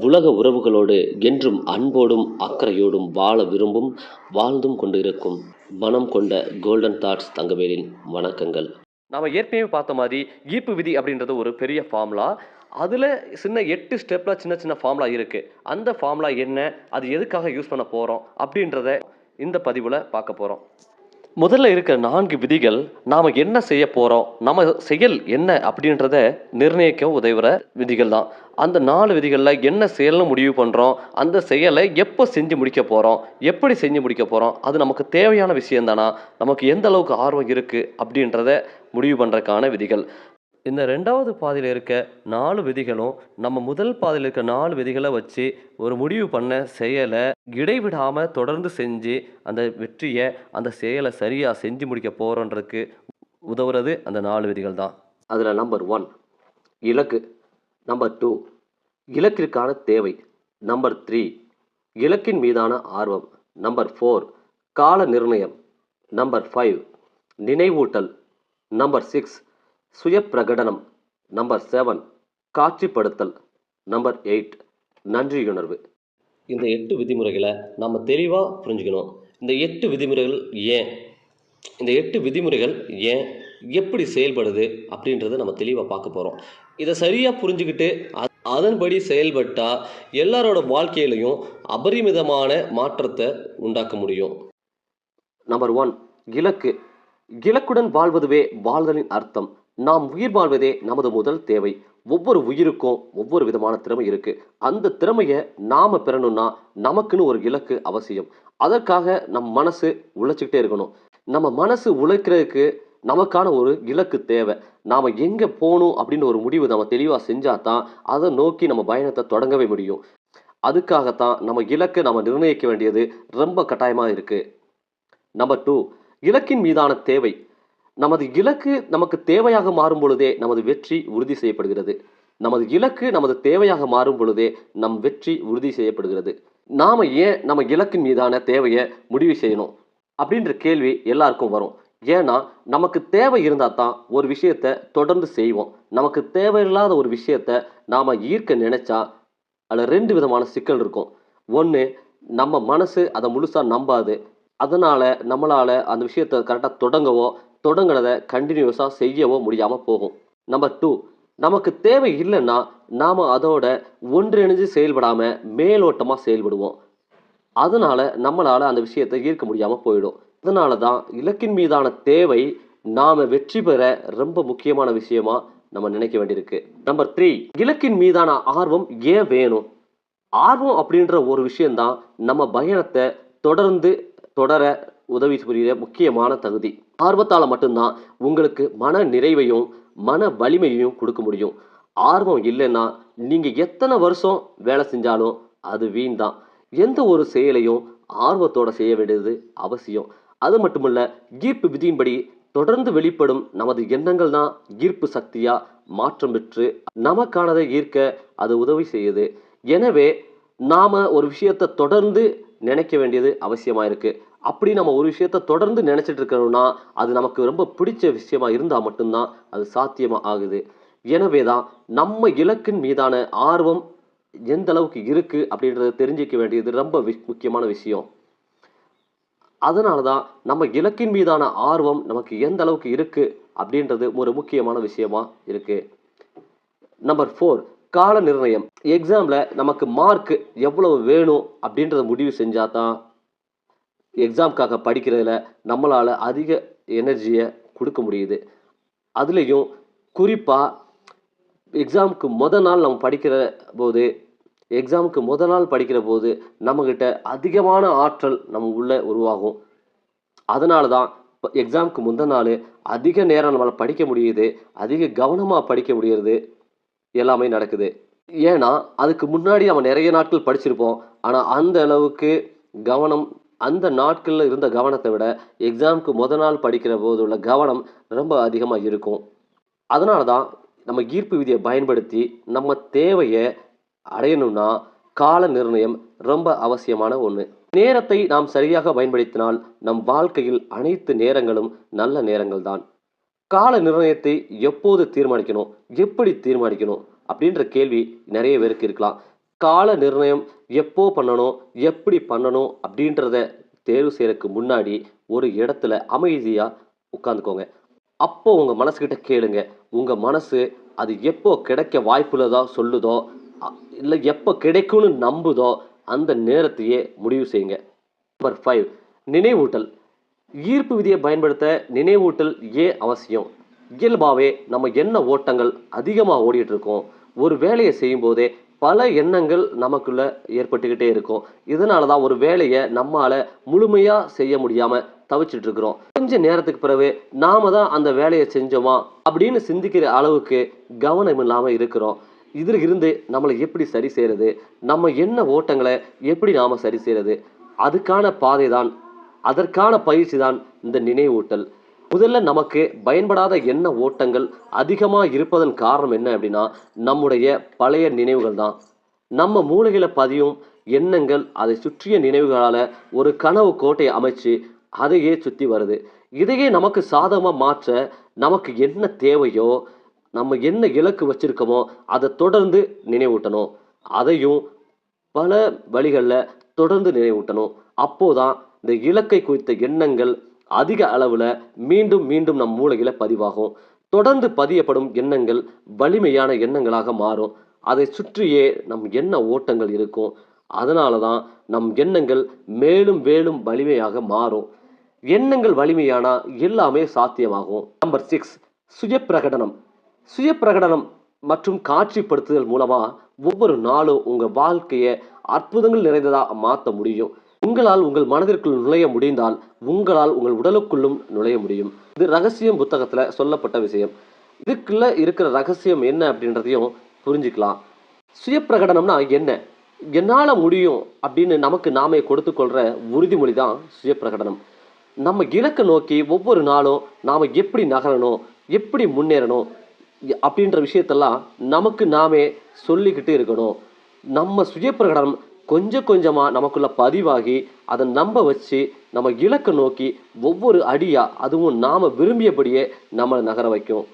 உலக உறவுகளோடு என்றும் அன்போடும் அக்கறையோடும் வாழ விரும்பும் வாழ்ந்தும் கொண்டிருக்கும் மனம் கொண்ட கோல்டன் தாட்ஸ் தங்கவேலின் வணக்கங்கள். நாம் ஏற்கனவே பார்த்த மாதிரி ஈர்ப்பு விதி அப்படின்றது ஒரு பெரிய ஃபார்முலா அதில் சின்ன எட்டு ஸ்டெப்பில் சின்ன சின்ன ஃபார்முலா இருக்குது அந்த ஃபார்முலா என்ன? அது எதுக்காக யூஸ் பண்ண போகிறோம் அப்படின்றத இந்த பதிவில் பார்க்க போகிறோம் முதல்ல இருக்கிற நான்கு விதிகள் நாம் என்ன செய்ய போகிறோம் நம்ம செயல் என்ன அப்படின்றத நிர்ணயிக்க உதவுற விதிகள் தான். அந்த நாலு விதிகளில் என்ன செயல்னு முடிவு பண்ணுறோம் அந்த செயலை எப்போ செஞ்சு முடிக்க போகிறோம் எப்படி செஞ்சு முடிக்க போகிறோம் அது நமக்கு தேவையான விஷயம்தானா நமக்கு எந்த அளவுக்கு ஆர்வம் இருக்குது அப்படின்றத முடிவு பண்ணுறதுக்கான விதிகள். இந்த ரெண்டாவது பாதையில் இருக்க நாலு விதிகளும் நம்ம முதல் பாதையில் இருக்க நாலு விதிகளை வச்சு ஒரு முடிவு பண்ண செயலை இடைவிடாமல் தொடர்ந்து செஞ்சு அந்த வெற்றியை அந்த செயலை சரியாக செஞ்சு முடிக்க போகிறோன்றதுக்கு உதவுறது அந்த நாலு விதிகள் தான். அதில் நம்பர் ஒன் இலக்கு. நம்பர் டூ இலக்கிற்கான தேவை. நம்பர் த்ரீ இலக்கின் மீதான ஆர்வம். நம்பர் ஃபோர் கால நிர்ணயம். நம்பர் ஃபைவ் நினைவூட்டல். நம்பர் சிக்ஸ் சுய பிரகடனம் நம்பர் செவன் காட்சிப்படுத்தல் நம்பர் எயிட் நன்றியுணர்வு. இந்த எட்டு விதிமுறைகளை நம்ம தெளிவாக புரிஞ்சுக்கணும். இந்த எட்டு விதிமுறைகள் ஏன்? இந்த எட்டு விதிமுறைகள் ஏன்? எப்படி செயல்படுது? அப்படின்றத நம்ம தெளிவாக பார்க்க போகிறோம் இதை சரியாக புரிஞ்சுக்கிட்டு அதன்படி செயல்பட்டால் எல்லாரோட வாழ்க்கையிலையும் அபரிமிதமான மாற்றத்தை உண்டாக்க முடியும். நம்பர் ஒன் இலக்கு. இலக்குடன் வாழ்வதுவே வாழ்தலின் அர்த்தம். நாம் உயிர் வாழ்வதே நமது முதல் தேவை. ஒவ்வொரு உயிருக்கும் ஒவ்வொரு விதமான திறமை இருக்கு. அந்த திறமையை நாம பெறணும்னா நமக்குன்னு ஒரு இலக்கு அவசியம். அதற்காக நம் மனசு உழைச்சிக்கிட்டே இருக்கணும். நம்ம மனசு உழைக்கிறதுக்கு நமக்கான ஒரு இலக்கு தேவை. நாம் எங்கே போகணும் அப்படின்னு ஒரு முடிவு நம்ம தெளிவாக செஞ்சால் தான் அதை நோக்கி நம்ம பயணத்தை தொடங்கவே முடியும். அதுக்காகத்தான் நம்ம இலக்கை நம்ம நிர்ணயிக்க வேண்டியது ரொம்ப கட்டாயமாக இருக்குது நம்பர் டூ இலக்கின் மீதான தேவை. நமது இலக்கு நமக்கு தேவையாக மாறும் பொழுதே நமது வெற்றி உறுதி செய்யப்படுகிறது. நமது இலக்கு நமது தேவையாக மாறும் பொழுதே நம் வெற்றி உறுதி செய்யப்படுகிறது. நாம ஏன் நம்ம இலக்கின் மீதான தேவையை முடிவு செய்யணும்? அப்படின்ற கேள்வி எல்லாருக்கும் வரும். ஏன்னா நமக்கு தேவை இருந்தால் தான் ஒரு விஷயத்தை தொடர்ந்து செய்வோம். நமக்கு தேவையில்லாத ஒரு விஷயத்தை நாம் ஈர்க்க நினைச்சா அதில் ரெண்டு விதமான சிக்கல் இருக்கும். ஒன்று நம்ம மனசு அதை முழுசாக நம்பாது. அதனால் நம்மளால் அந்த விஷயத்தை கரெக்டாக தொடங்கவோ தொடங்கினதை கண்டினியூஸாக செய்யவோ முடியாமல் போகும். நம்பர் டூ நமக்கு தேவை இல்லைன்னா நாம் அதோட ஒன்றிணைஞ்சு செயல்படாமல் மேலோட்டமாக செயல்படுவோம். அதனால் நம்மளால் அந்த விஷயத்தை ஈர்க்க முடியாமல் போயிடும். இதனால தான் இலக்கின் மீதான தேவை நாம் வெற்றி பெற ரொம்ப முக்கியமான விஷயமா நம்ம நினைக்க வேண்டியிருக்கு. நம்பர் த்ரீ இலக்கின் மீதான ஆர்வம் ஏன் வேணும்? ஆர்வம் அப்படின்ற ஒரு விஷயம்தான் நம்ம பயணத்தை தொடர்ந்து தொடர உதவி புரிகிற முக்கியமான தகுதி. ஆர்வத்தால் மட்டும்தான் உங்களுக்கு மன நிறைவையும் மன வலிமையையும் கொடுக்க முடியும். ஆர்வம் இல்லைன்னா நீங்கள் எத்தனை வருஷம் வேலை செஞ்சாலும் அது வீண் தான் எந்த ஒரு செயலையும் ஆர்வத்தோடு செய்ய வேண்டியது அவசியம். அது மட்டுமல்ல ஈர்ப்பு விதியின்படி தொடர்ந்து வெளிப்படும் நமது எண்ணங்கள் தான் ஈர்ப்பு சக்தியாக மாற்றம் பெற்று நமக்கானதை ஈர்க்க அது உதவி செய்யுது. எனவே நாம் ஒரு விஷயத்தை தொடர்ந்து நினைக்க வேண்டியது அவசியமாக இருக்குது அப்படி நம்ம ஒரு விஷயத்த தொடர்ந்து நினச்சிட்டு இருக்கணும்னா அது நமக்கு ரொம்ப பிடிச்ச விஷயமா இருந்தால் மட்டும்தான் அது சாத்தியமாக ஆகுது. எனவே தான் நம்ம இலக்கின் மீதான ஆர்வம் எந்த அளவுக்கு இருக்குது அப்படின்றத தெரிஞ்சிக்க வேண்டியது ரொம்ப வி- முக்கியமான விஷயம். அதனால தான் நம்ம இலக்கின் மீதான ஆர்வம் நமக்கு எந்த அளவுக்கு இருக்குது அப்படின்றது ஒரு முக்கியமான விஷயமா இருக்கு. நம்பர் ஃபோர் கால நிர்ணயம். எக்ஸாமில் நமக்கு மார்க் எவ்வளவு வேணும் அப்படின்றத முடிவு செஞ்சால் தான் எக்ஸாம்க்காக படிக்கிறதுல நம்மளால் அதிக எனர்ஜியை கொடுக்க முடியுது. அதுலேயும் குறிப்பாக எக்ஸாமுக்கு முத நாள் நம்ம படிக்கிற போது எக்ஸாமுக்கு முத நாள் படிக்கிற போது நம்மக்கிட்ட அதிகமான ஆற்றல் நம்ம உள்ளே உருவாகும். அதனால தான் எக்ஸாமுக்கு முந்தின நாள் அதிக நேரம் நம்மளால் படிக்க முடியுது அதிக கவனமாக படிக்க முடியறது எல்லாமே நடக்குது. ஏன்னா அதுக்கு முன்னாடி நம்ம நிறைய நாட்கள் படிச்சிருப்போம். ஆனால் அந்த அளவுக்கு கவனம் அந்த நாட்களில் இருந்த கவனத்தை விட எக்ஸாமுக்கு முத நாள் படிக்கிற போது உள்ள கவனம் ரொம்ப அதிகமாக இருக்கும். அதனால தான் நம்ம ஈர்ப்பு விதியை பயன்படுத்தி நம்ம தேவையை அடையணும்னா கால நிர்ணயம் ரொம்ப அவசியமான ஒன்று நேரத்தை நாம் சரியாக பயன்படுத்தினால் நம் வாழ்க்கையில் அனைத்து நேரங்களும் நல்ல நேரங்கள் தான். கால நிர்ணயத்தை எப்போது தீர்மானிக்கணும் எப்படி தீர்மானிக்கணும் அப்படின்ற கேள்வி நிறைய பேருக்கு இருக்கலாம். கால நிர்ணயம் எப்போ பண்ணணும் எப்படி பண்ணணும் அப்படின்றத தேர்வு செய்யறதுக்கு முன்னாடி ஒரு இடத்துல அமைதியாக உட்காந்துக்கோங்க. அப்போ உங்கள் மனசுக்கிட்ட கேளுங்க. உங்கள் மனசு அது எப்போ கிடைக்க வாய்ப்புள்ளதோ சொல்லுதோ இல்லை எப்போ கிடைக்கும்னு நம்புதோ அந்த நேரத்தையே முடிவு செய்யுங்க. நம்பர் ஃபைவ் நினைவூட்டல். ஈர்ப்பு விதியை பயன்படுத்த நினைவூட்டல் ஏன் அவசியம். இயல்பாகவே நம்ம என்ன ஓட்டங்கள் அதிகமாக ஓடிட்டு இருக்கோம் ஒரு வேலையை செய்யும்போதே பல எண்ணங்கள் நமக்குள்ள ஏற்பட்டுக்கிட்டே இருக்கும். இதனால தான் ஒரு வேலையை நம்மால முழுமையாக செய்ய முடியாமல் தவிச்சிட்டு இருக்கிறோம் கொஞ்ச நேரத்துக்கு பிறகு நாம தான் அந்த வேலையை செஞ்சோமா அப்படின்னு சிந்திக்கிற அளவுக்கு கவனம் இல்லாமல் இருக்கிறோம். இதில் இருந்து நம்மளை எப்படி சரி செய்யறது நம்ம என்ன ஓட்டங்களை எப்படி நாம சரி செய்யறது அதுக்கான பாதை தான் அதற்கான பயிற்சி தான் இந்த நினைவூட்டல். முதல்ல நமக்கு பயன்படாத எண்ண ஓட்டங்கள் அதிகமாக இருப்பதன் காரணம் என்ன அப்படின்னா நம்முடைய பழைய நினைவுகள் தான். நம்ம மூளைகளை பதியும் எண்ணங்கள் அதை சுற்றிய நினைவுகளால் ஒரு கனவு கோட்டையை அமைச்சு அதையே சுற்றி வருது. இதையே நமக்கு சாதகமாக மாற்ற நமக்கு என்ன தேவையோ நம்ம என்ன இலக்கு வச்சுருக்கோமோ அதை தொடர்ந்து நினைவூட்டணும். அதையும் பல வழிகளில் தொடர்ந்து நினைவூட்டணும். அப்போதான் இந்த இலக்கை குறித்த எண்ணங்கள் அதிக அளவில் மீண்டும் மீண்டும் நம் மூளையில் பதிவாகும். தொடர்ந்து பதியப்படும் எண்ணங்கள் வலிமையான எண்ணங்களாக மாறும். அதை சுற்றியே நம் எண்ண ஓட்டங்கள் இருக்கும். அதனால தான் நம் எண்ணங்கள் மேலும் மேலும் வலிமையாக மாறும். எண்ணங்கள் வலிமையானா எல்லாமே சாத்தியமாகும். நம்பர் சிக்ஸ் சுய பிரகடனம் சுய பிரகடனம் மற்றும் காட்சிப்படுத்துதல் மூலமாக ஒவ்வொரு நாளும் உங்கள் வாழ்க்கையை அற்புதங்கள் நிறைந்ததாக மாற்ற முடியும். உங்களால் உங்கள் மனதிற்குள் நுழைய முடிந்தால் உங்களால் உங்கள் உடலுக்குள்ளும் நுழைய முடியும். இது ரகசியம் புத்தகத்தில் சொல்லப்பட்ட விஷயம். இதுக்குள்ள இருக்கிற ரகசியம் என்ன அப்படின்றதையும் புரிஞ்சுக்கலாம். சுய பிரகடனம்னா என்ன? என்னால் முடியும் அப்படின்னு நமக்கு நாமே கொடுத்துக்கொள்கிற உறுதிமொழி தான் சுய பிரகடனம் நம்ம இலக்கை நோக்கி ஒவ்வொரு நாளும் நாம் எப்படி நகரணும் எப்படி முன்னேறணும் அப்படின்ற விஷயத்தெல்லாம் நமக்கு நாமே சொல்லிக்கிட்டு இருக்கணும். நம்ம சுய பிரகடனம் கொஞ்சம் கொஞ்சமாக நமக்குள்ளே பதிவாகி அதை நம்ப வச்சு நம்ம இலக்கை நோக்கி ஒவ்வொரு அடியாக அதுவும் நாம் விரும்பியபடியே நம்மளை நகர வைக்கும்.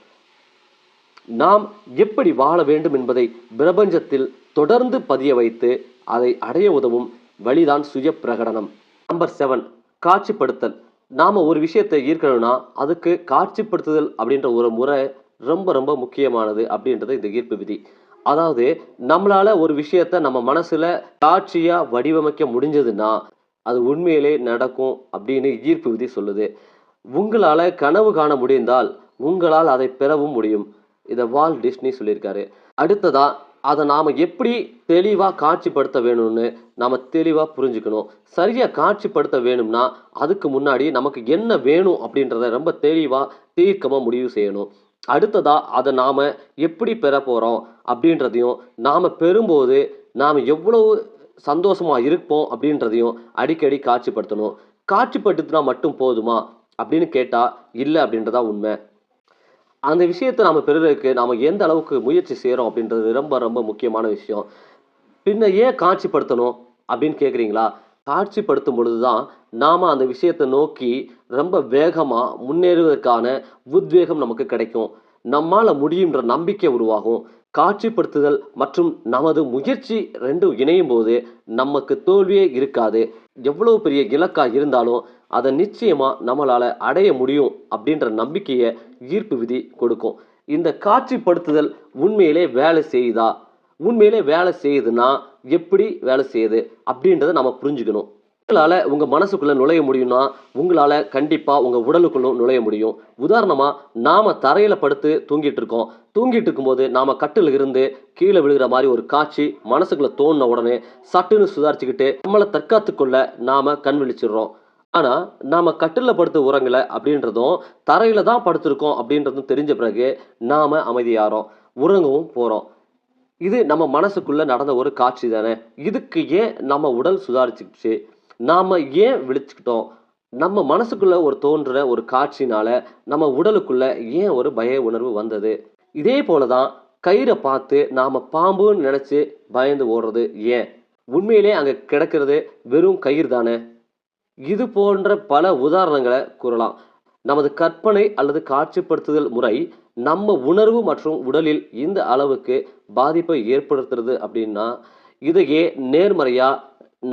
நாம் எப்படி வாழ வேண்டும் என்பதை பிரபஞ்சத்தில் தொடர்ந்து பதிய வைத்து அதை அடைய உதவும் வழிதான் சுய பிரகடனம் நம்பர் செவன் காட்சிப்படுத்தல். நாம் ஒரு விஷயத்தை ஈர்க்கணும்னா அதுக்கு காட்சிப்படுத்துதல் அப்படின்ற ஒரு முறை ரொம்ப ரொம்ப முக்கியமானது அப்படின்றது இந்த ஈர்ப்பு விதி. அதாவது நம்மளால ஒரு விஷயத்த நம்ம மனசுல காட்சியா வடிவமைக்க முடிஞ்சதுன்னா அது உண்மையிலே நடக்கும் அப்படின்னு ஈர்ப்பு விதி சொல்லுது. உங்களால கனவு காண முடிந்தால் உங்களால் அதை பெறவும் முடியும். இதை வால் டிஸ்னி சொல்லியிருக்காரு. அடுத்ததா அதை நாம் எப்படி தெளிவாக காட்சிப்படுத்த வேணும்னு நாம் தெளிவாக புரிஞ்சுக்கணும். சரியாக காட்சிப்படுத்த வேணும்னா அதுக்கு முன்னாடி நமக்கு என்ன வேணும் அப்படின்றத ரொம்ப தெளிவாக தீர்க்கமாக முடிவு செய்யணும். அடுத்ததாக அதை நாம் எப்படி பெற போகிறோம் அப்படின்றதையும் நாம் பெறும்போது நாம் எவ்வளவு சந்தோஷமாக இருப்போம் அப்படின்றதையும் அடிக்கடி காட்சிப்படுத்தணும். காட்சிப்படுத்தினா மட்டும் போதுமா அப்படின்னு கேட்டால் இல்லை அப்படின்றதா உண்மை. அந்த விஷயத்தை நாம் பெறுறதுக்கு நாம் எந்த அளவுக்கு முயற்சி செய்கிறோம் அப்படின்றது ரொம்ப ரொம்ப முக்கியமான விஷயம். பின்ன ஏன் காட்சிப்படுத்தணும் அப்படின்னு கேட்குறீங்களா காட்சிப்படுத்தும் பொழுது தான் நாம் அந்த விஷயத்தை நோக்கி ரொம்ப வேகமாக முன்னேறுவதற்கான உத்வேகம் நமக்கு கிடைக்கும். நம்மால் முடியுன்ற நம்பிக்கை உருவாகும். காட்சிப்படுத்துதல் மற்றும் நமது முயற்சி ரெண்டும் இணையும் போது நமக்கு தோல்வியே இருக்காது. எவ்வளவு பெரிய இலக்காக இருந்தாலும் அதை நிச்சயமாக நம்மளால் அடைய முடியும் அப்படின்ற நம்பிக்கையை ஈர்ப்பு விதி கொடுக்கும். இந்த காட்சிப்படுத்துதல் உண்மையிலே வேலை செய்யுதா? உண்மையிலே வேலை செய்யுதுன்னா எப்படி வேலை செய்யுது அப்படின்றத நம்ம புரிஞ்சுக்கணும். உங்களால் உங்கள் மனசுக்குள்ளே நுழைய முடியும்னா உங்களால் கண்டிப்பாக உங்கள் உடலுக்குள்ளும் நுழைய முடியும். உதாரணமாக நாம் தரையில் படுத்து தூங்கிட்டு இருக்கோம். தூங்கிட்டு இருக்கும்போது நாம் கட்டில் இருந்து கீழே விழுகிற மாதிரி ஒரு காட்சி மனசுக்குள்ளே தோணின உடனே சட்டுன்னு சுதாரிச்சுக்கிட்டு நம்மளை தற்காத்துக்குள்ள நாம் கண் விழிச்சிடுறோம். ஆனால் நாம் கட்டிலில் படுத்து உறங்கலை அப்படின்றதும் தரையில் தான் படுத்திருக்கோம் அப்படின்றதும் தெரிஞ்ச பிறகு நாம் அமைதியாகிறோம். உறங்கவும் போகிறோம் இது நம்ம மனசுக்குள்ளே நடந்த ஒரு காட்சி தானே. இதுக்கு ஏன் நம்ம உடல் சுதாரிச்சுக்கிச்சு? நாம் ஏன் விழிச்சுக்கிட்டோம்? நம்ம மனசுக்குள்ளே ஒரு தோன்ற ஒரு காட்சினால நம்ம உடலுக்குள்ளே ஏன் ஒரு பய உணர்வு வந்தது? இதே போல தான் கயிறை பார்த்து நாம் பாம்புன்னு நினச்சி பயந்து ஓடுறது ஏன்? உண்மையிலே அங்கே கிடக்கிறது வெறும் கயிறு தானே? இது போன்ற பல உதாரணங்களை கூறலாம். நமது கற்பனை அல்லது காட்சிப்படுத்துதல் முறை நம்ம உணர்வு மற்றும் உடலில் இந்த அளவுக்கு பாதிப்பை ஏற்படுத்துறது அப்படின்னா இதையே நேர்மறையாக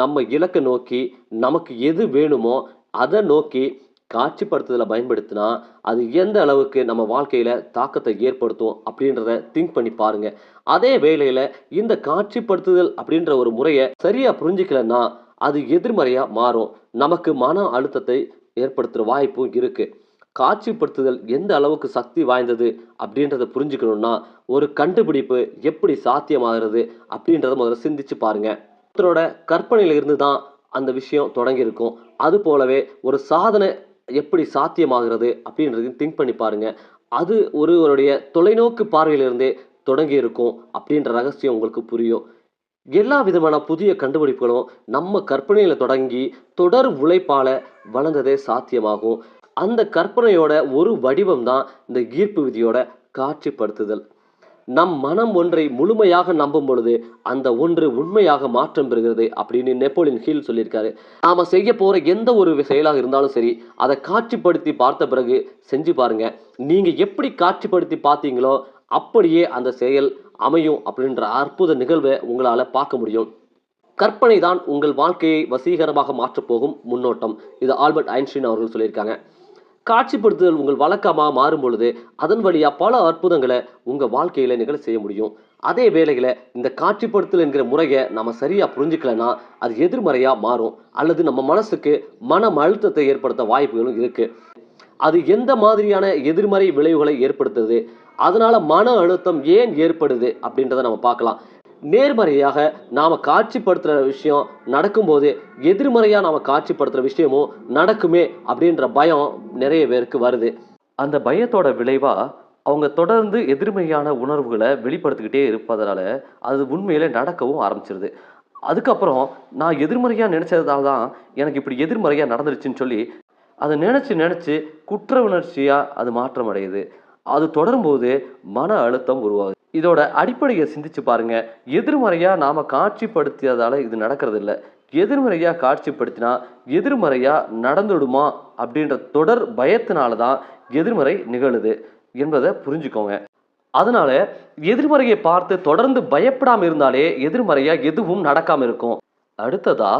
நம்ம இலக்கை நோக்கி நமக்கு எது வேணுமோ அதை நோக்கி காட்சிப்படுத்துதலை பயன்படுத்தினா அது எந்த அளவுக்கு நம்ம வாழ்க்கையில் தாக்கத்தை ஏற்படுத்தும் அப்படின்றத திங்க் பண்ணி பாருங்க. அதே வேளையில் இந்த காட்சிப்படுத்துதல் அப்படின்ற ஒரு முறையை சரியாக புரிஞ்சிக்கலன்னா அது எதிர்மறையாக மாறும். நமக்கு மன அழுத்தத்தை ஏற்படுத்துகிற வாய்ப்பும் இருக்குது காட்சிப்படுத்துதல் எந்த அளவுக்கு சக்தி வாய்ந்தது அப்படின்றத புரிஞ்சுக்கணும்னா ஒரு கண்டுபிடிப்பு எப்படி சாத்தியமாகிறது அப்படின்றத முதல்ல சிந்திச்சு பாருங்க. ஒருத்தரோட கற்பனையில இருந்து தான் அந்த விஷயம் தொடங்கியிருக்கும். அது போலவே ஒரு சாதனை எப்படி சாத்தியமாகிறது அப்படின்றதையும் திங்க் பண்ணி பாருங்க. அது ஒருவருடைய தொலைநோக்கு பார்வையிலிருந்தே தொடங்கி இருக்கும் அப்படின்ற ரகசியம் உங்களுக்கு புரியும். எல்லா விதமான புதிய கண்டுபிடிப்புகளும் நம்ம கற்பனையில் தொடங்கி தொடர் உழைப்பால வளர்ந்ததே சாத்தியமாகும். அந்த கற்பனையோட ஒரு வடிவம் தான் இந்த ஈர்ப்பு விதியோட காட்சிப்படுத்துதல். நம் மனம் ஒன்றை முழுமையாக நம்பும் பொழுது அந்த ஒன்று உண்மையாக மாற்றம் பெறுகிறது அப்படின்னு நெப்போலியன் ஹீல் சொல்லியிருக்காரு. நாம செய்ய போற எந்த ஒரு செயலாக இருந்தாலும் சரி அதை காட்சிப்படுத்தி பார்த்த பிறகு செஞ்சு பாருங்க. நீங்க எப்படி காட்சிப்படுத்தி பார்த்தீங்களோ அப்படியே அந்த செயல் அமையும் அப்படின்ற அற்புத நிகழ்வை உங்களால பார்க்க முடியும். கற்பனை தான் உங்கள் வாழ்க்கையை வசீகரமாக மாற்றப் போகும் முன்னோட்டம். இது ஆல்பர்ட் ஐன்ஸ்டீன் அவர்கள் சொல்லியிருக்காங்க. காட்சிப்படுத்துதல் உங்கள் வழக்கமாக மாறும் பொழுது அதன் வழியாக பல அற்புதங்களை உங்கள் வாழ்க்கையில் நிகழ செய்ய முடியும். அதே வேளையில் இந்த காட்சிப்படுத்தல் என்கிற முறையை நம்ம சரியாக புரிஞ்சுக்கலன்னா அது எதிர்மறையாக மாறும். அல்லது நம்ம மனசுக்கு மன அழுத்தத்தை ஏற்படுத்த வாய்ப்புகளும் இருக்குது அது எந்த மாதிரியான எதிர்மறை விளைவுகளை ஏற்படுத்துது? அதனால் மன அழுத்தம் ஏன் ஏற்படுது? அப்படின்றத நம்ம பார்க்கலாம். நேர்மறையாக நாம் காட்சிப்படுத்துகிற விஷயம் நடக்கும்போது எதிர்மறையாக நாம் காட்சிப்படுத்துகிற விஷயமும் நடக்குமே அப்படின்ற பயம் நிறைய பேருக்கு வருது. அந்த பயத்தோட விளைவாக அவங்க தொடர்ந்து எதிர்மறையான உணர்வுகளை வெளிப்படுத்திக்கிட்டே இருப்பதனால அது உண்மையிலே நடக்கவும் ஆரம்பிச்சிருது. அதுக்கப்புறம் நான் எதிர்மறையாக நினைச்சதால தான் எனக்கு இப்படி எதிர்மறையாக நடந்துருச்சுன்னு சொல்லி அதை நினச்சி நினச்சி குற்ற உணர்ச்சியாக அது மாற்றம் அடையுது அது தொடரும்போது மன அழுத்தம் உருவாகுது. இதோட அடிப்படையை சிந்திச்சு பாருங்க. எதிர்மறையாக நாம் காட்சிப்படுத்தியதால இது நடக்கிறது இல்லை எதிர்மறையாக காட்சிப்படுத்தினா எதிர்மறையாக நடந்துடுமா அப்படின்ற தொடர் பயத்தினால தான் எதிர்மறை நிகழுது என்பதை புரிஞ்சுக்கோங்க. அதனால எதிர்மறையை பார்த்து தொடர்ந்து பயப்படாம இருந்தாலே எதிர்மறையா எதுவும் நடக்காம இருக்கும். அடுத்ததா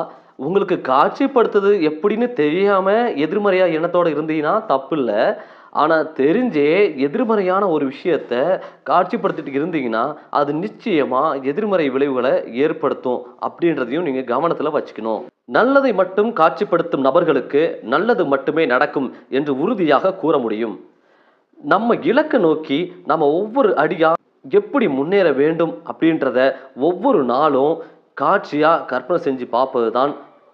உங்களுக்கு காட்சிப்படுத்துது எப்படின்னு தெரியாம எதிர்மறையா எண்ணத்தோட இருந்தீங்கன்னா தப்பு இல்லை ஆனால் தெரிஞ்சே எதிர்மறையான ஒரு விஷயத்த காட்சிப்படுத்திட்டு இருந்தீங்கன்னா அது நிச்சயமாக எதிர்மறை விளைவுகளை ஏற்படுத்தும் அப்படின்றதையும் நீங்கள் கவனத்தில் வச்சுக்கணும். நல்லதை மட்டும் காட்சிப்படுத்தும் நபர்களுக்கு நல்லது மட்டுமே நடக்கும் என்று உறுதியாக கூற முடியும். நம்ம இலக்கை நோக்கி நம்ம ஒவ்வொரு அடியாக எப்படி முன்னேற வேண்டும் அப்படின்றத ஒவ்வொரு நாளும் காட்சியாக கற்பனை செஞ்சு பார்ப்பது தான்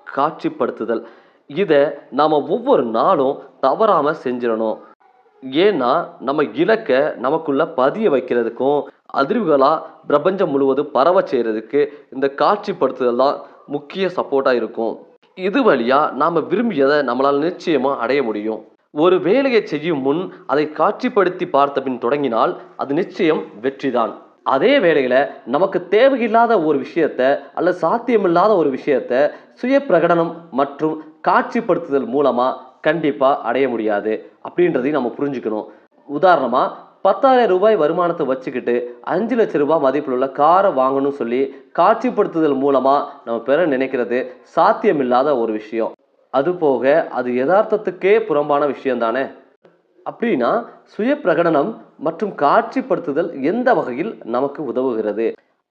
காட்சிப்படுத்துதல். இதை நாம் ஒவ்வொரு நாளும் தவறாமல் செஞ்சிடணும். ஏன்னா நம்ம இலக்கை நமக்குள்ள பதிய வைக்கிறதுக்கும் அதிர்வுகளாக பிரபஞ்சம் முழுவதும் பரவ செய்கிறதுக்கு இந்த காட்சிப்படுத்துதல் தான் முக்கிய சப்போர்ட்டாக இருக்கும். இது வழியாக நாம் விரும்பியதை நம்மளால் நிச்சயமாக அடைய முடியும். ஒரு வேலையை செய்யும் முன் அதை காட்சிப்படுத்தி பார்த்த பின் தொடங்கினால் அது நிச்சயம் வெற்றிதான். அதே வேளையில் நமக்கு தேவையில்லாத ஒரு விஷயத்த அல்லது சாத்தியமில்லாத ஒரு விஷயத்த சுய பிரகடனம் மற்றும் காட்சிப்படுத்துதல் மூலமாக கண்டிப்பாக அடைய முடியாது அப்படின்றதையும் நம்ம புரிஞ்சுக்கணும். உதாரணமாக பத்தாயிரம் ரூபாய் வருமானத்தை வச்சுக்கிட்டு அஞ்சு லட்ச ரூபாய் மதிப்பில் உள்ள காரை வாங்கணும்னு சொல்லி காட்சிப்படுத்துதல் மூலமாக நம்ம பெற நினைக்கிறது சாத்தியமில்லாத ஒரு விஷயம். அது போக அது யதார்த்தத்துக்கே புறம்பான விஷயம் தானே? அப்படின்னா சுய பிரகடனம் மற்றும் காட்சிப்படுத்துதல் எந்த வகையில் நமக்கு உதவுகிறது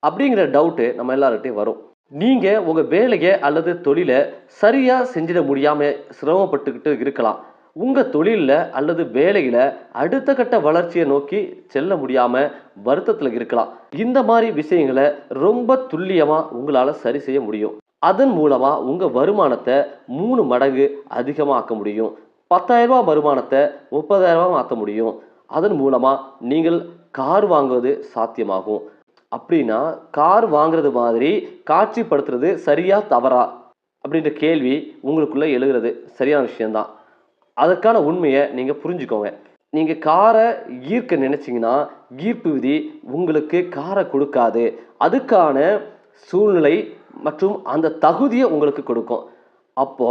அப்படிங்கிற டவுட்டு நம்ம எல்லார்கிட்டையும் வரும். நீங்கள் உங்கள் வேலையை அல்லது தொழிலை சரியாக செஞ்சிட முடியாமல் சிரமப்பட்டுக்கிட்டு இருக்கலாம். உங்கள் தொழிலில் அல்லது வேலையில் அடுத்த கட்ட வளர்ச்சியை நோக்கி செல்ல முடியாமல் வருத்தத்தில் இருக்கலாம். இந்த மாதிரி விஷயங்களை ரொம்ப துல்லியமாக உங்களால் சரி செய்ய முடியும். அதன் மூலமாக உங்கள் வருமானத்தை மூணு மடங்கு அதிகமாக்க முடியும். பத்தாயிரரூபா வருமானத்தை முப்பதாயிரரூபா மாற்ற முடியும். அதன் மூலமாக நீங்கள் கார் வாங்குவது சாத்தியமாகும். அப்படின்னா கார் வாங்குறது மாதிரி காட்சிப்படுத்துறது சரியா தவறா? அப்படின்ற கேள்வி உங்களுக்குள்ளே எழுகிறது. சரியான விஷயந்தான் அதற்கான உண்மையை நீங்கள் புரிஞ்சுக்கோங்க. நீங்கள் காரை ஈர்க்க நினச்சிங்கன்னா ஈர்ப்பு விதி உங்களுக்கு காரை கொடுக்காது. அதுக்கான சூழ்நிலை மற்றும் அந்த தகுதியை உங்களுக்கு கொடுக்கும். அப்போ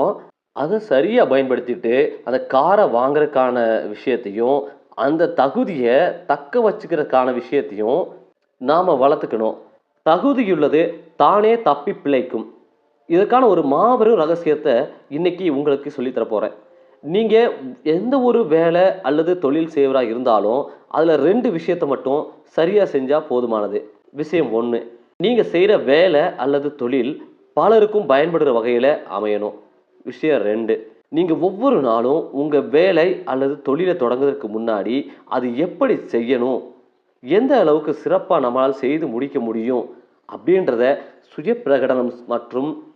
அதை சரியாக பயன்படுத்திட்டு அந்த காரை வாங்குறதுக்கான விஷயத்தையும் அந்த தகுதியை தக்க வச்சுக்கிறதுக்கான விஷயத்தையும் நாம் வளர்த்துக்கணும். தகுதியுள்ளது தானே தப்பி பிழைக்கும். இதற்கான ஒரு மாபெரும் ரகசியத்தை இன்னைக்கு உங்களுக்கு சொல்லித்தர போகிறேன் நீங்கள் எந்த ஒரு வேலை அல்லது தொழில் செய்வராக இருந்தாலும் அதில் ரெண்டு விஷயத்தை மட்டும் சரியாக செஞ்சால் போதுமானது. விஷயம் ஒன்று நீங்கள் செய்கிற வேலை அல்லது தொழில் பலருக்கும் பயன்படுற வகையில் அமையணும். விஷயம் ரெண்டு நீங்கள் ஒவ்வொரு நாளும் உங்கள் வேலை அல்லது தொழிலை தொடங்குவதற்கு முன்னாடி அது எப்படி செய்யணும்? எந்த அளவுக்கு சிறப்பாக நம்மளால் செய்து முடிக்க முடியும் அப்படின்றத சுய பிரகடனம் மற்றும்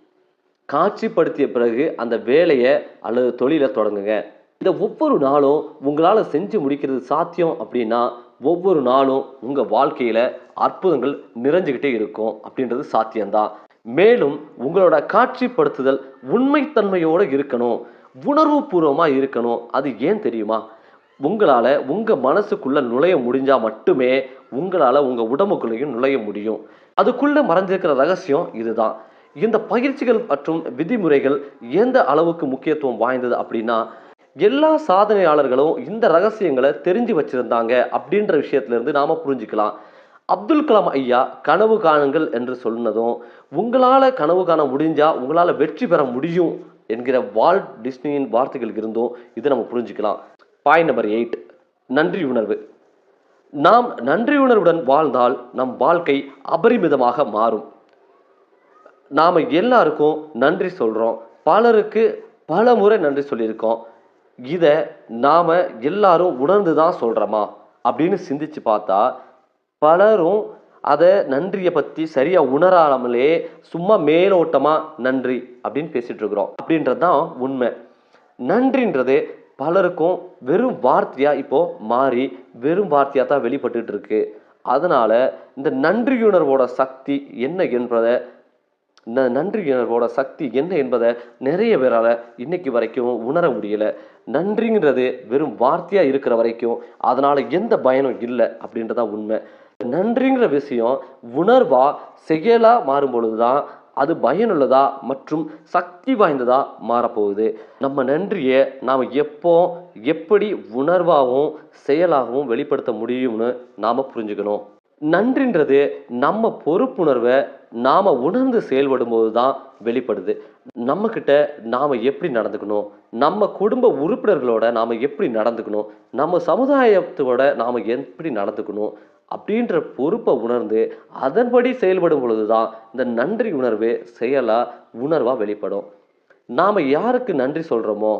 காட்சிப்படுத்திய பிறகு அந்த வேலையை அல்லது தொழிலை தொடங்குங்க. இதை ஒவ்வொரு நாளும் உங்களால் செஞ்சு முடிக்கிறது சாத்தியம் அப்படின்னா ஒவ்வொரு நாளும் உங்கள் வாழ்க்கையில் அற்புதங்கள் நிறைஞ்சுக்கிட்டே இருக்கும் அப்படின்றது சாத்தியம்தான். மேலும் உங்களோட காட்சிப்படுத்துதல் உண்மைத்தன்மையோடு இருக்கணும். உணர்வுபூர்வமாக இருக்கணும். அது ஏன் தெரியுமா? உங்களால் உங்கள் மனசுக்குள்ளே நுழைய முடிஞ்சால் மட்டுமே உங்களால் உங்கள் உடம்புக்குள்ளேயும் நுழைய முடியும். அதுக்குள்ளே மறைஞ்சிருக்கிற ரகசியம் இதுதான். இந்த பயிற்சிகள் மற்றும் விதிமுறைகள் எந்த அளவுக்கு முக்கியத்துவம் வாய்ந்தது அப்படின்னா எல்லா சாதனையாளர்களும் இந்த ரகசியங்களை தெரிஞ்சு வச்சிருந்தாங்க அப்படின்ற விஷயத்துல நாம் புரிஞ்சுக்கலாம். அப்துல் கலாம் ஐயா கனவு காணுங்கள் என்று சொன்னதும் உங்களால் கனவு காண முடிஞ்சால் உங்களால் வெற்றி பெற முடியும் என்கிற வால்ட் டிஸ்னியின் வார்த்தைகள் இருந்தும் இதை நம்ம புரிஞ்சுக்கலாம். பாயிண்ட் நம்பர் எயிட் நன்றி உணர்வு. நாம் நன்றி உணர்வுடன் வாழ்ந்தால் நம் வாழ்க்கை அபரிமிதமாக மாறும். நாம் எல்லாருக்கும் நன்றி சொல்கிறோம் பலருக்கு பல முறை நன்றி சொல்லியிருக்கோம். இதை நாம் எல்லாரும் உணர்ந்து தான் சொல்கிறோமா அப்படின்னு சிந்திச்சு பார்த்தா பலரும் அதை நன்றியை பற்றி சரியாக உணராமலே சும்மா மேலோட்டமாக நன்றி அப்படின்னு பேசிட்டு இருக்கிறோம். அப்படின்றது தான் உண்மை. நன்றின்றது பலருக்கும் வெறும் வார்த்தையாக இப்போது மாறி வெறும் வார்த்தையாக தான் வெளிப்பட்டுட்டு இருக்கு. அதனால் இந்த நன்றியுணர்வோட சக்தி என்ன என்பதை இந்த நன்றியுணர்வோட சக்தி என்ன என்பதை நிறைய பேரால் இன்னைக்கு வரைக்கும் உணர முடியல. நன்றிங்கிறது வெறும் வார்த்தையாக இருக்கிற வரைக்கும் அதனால் எந்த பயனும் இல்லை அப்படின்றதான் உண்மை. நன்றிங்கிற விஷயம் உணர்வாக செயலாக மாறும் பொழுதுதான் அது பயனுள்ளதா மற்றும் சக்தி வாய்ந்ததா மாறப்போகுது. நம்ம நன்றியை நாம் எப்போ எப்படி உணர்வாகவும் செயலாகவும் வெளிப்படுத்த முடியும்னு நாம் புரிஞ்சுக்கணும். நன்றின்றது நம்ம பொறுப்புணர்வை நாம் உணர்ந்து செயல்படும் போது தான் வெளிப்படுது. நம்மக்கிட்ட நாம் எப்படி நடந்துக்கணும்? நம்ம குடும்ப உறுப்பினர்களோட நாம் எப்படி நடந்துக்கணும்? நம்ம சமுதாயத்தோட நாம் எப்படி நடந்துக்கணும்? அப்படின்ற பொறுப்பை உணர்ந்து அதன்படி செயல்படும் பொழுது தான் இந்த நன்றி உணர்வு செயலாக உணர்வாக வெளிப்படும். நாம் யாருக்கு நன்றி சொல்கிறோமோ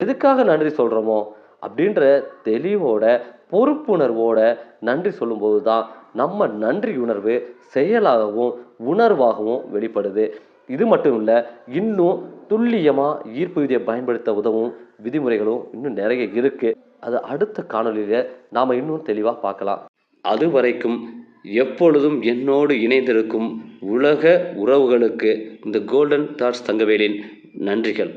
எதுக்காக நன்றி சொல்கிறோமோ அப்படின்ற தெளிவோட பொறுப்புணர்வோட நன்றி சொல்லும்போது தான் நம்ம நன்றி உணர்வு செயலாகவும் உணர்வாகவும் வெளிப்படுது. இது மட்டும் இல்லை இன்னும் துல்லியமாக ஈர்ப்பு விதியை பயன்படுத்த உதவும் விதிமுறைகளும் இன்னும் நிறைய இருக்குது அது அடுத்த காணொளியில் நாம் இன்னும் தெளிவாக பார்க்கலாம். அது வரைக்கும் எப்பொழுதும் என்னோடு இணைந்திருக்கும் உலக உறவுகளுக்கு இந்த கோல்டன் தாட்ஸ் தங்கவேலின் நன்றிகள்.